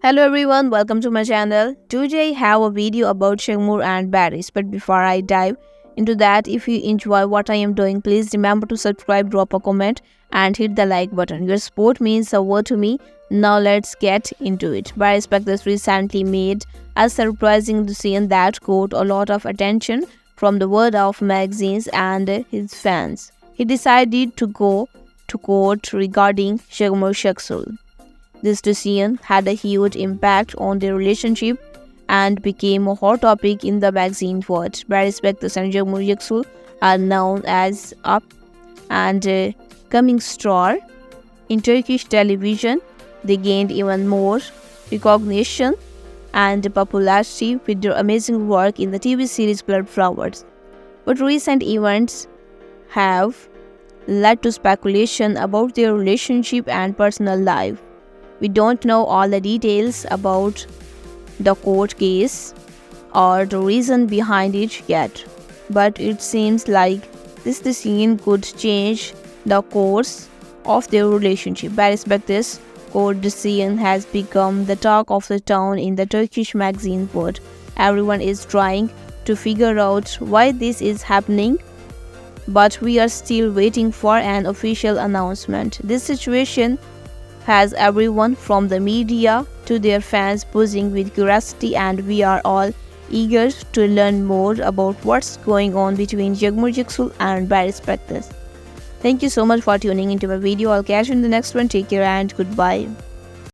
Hello everyone, welcome to my channel. Today I have a video about Shagmur and Baris. But before I dive into that, if you enjoy what I am doing, please remember to subscribe, drop a comment and hit the like button. Your support means a lot to me. Now let's get into it. Baris Paktas recently made a surprising decision that caught a lot of attention from the world of magazines and his fans. He decided to go to court regarding Shagmur Shaksul. This decision had a huge impact on their relationship and became a hot topic in the magazine world. Baris Bektas and Shagmur Shaksul are known as up and uh, coming star in Turkish television. They gained even more recognition and popularity with their amazing work in the TV series Blood Flowers. But recent events have led to speculation about their relationship and personal life. We don't know all the details about the court case or the reason behind it yet, but it seems like this decision could change the course of their relationship. I respect this court decision has become the talk of the town in the Turkish magazine world. Everyone is trying to figure out why this is happening, but we are still waiting for an official announcement. This situation has everyone from the media to their fans buzzing with curiosity and we are all eager to learn more about what's going on between Shagmur Shaksul and Baris Paktas. Thank you so much for tuning into my video. I'll catch you in the next one. Take care and goodbye.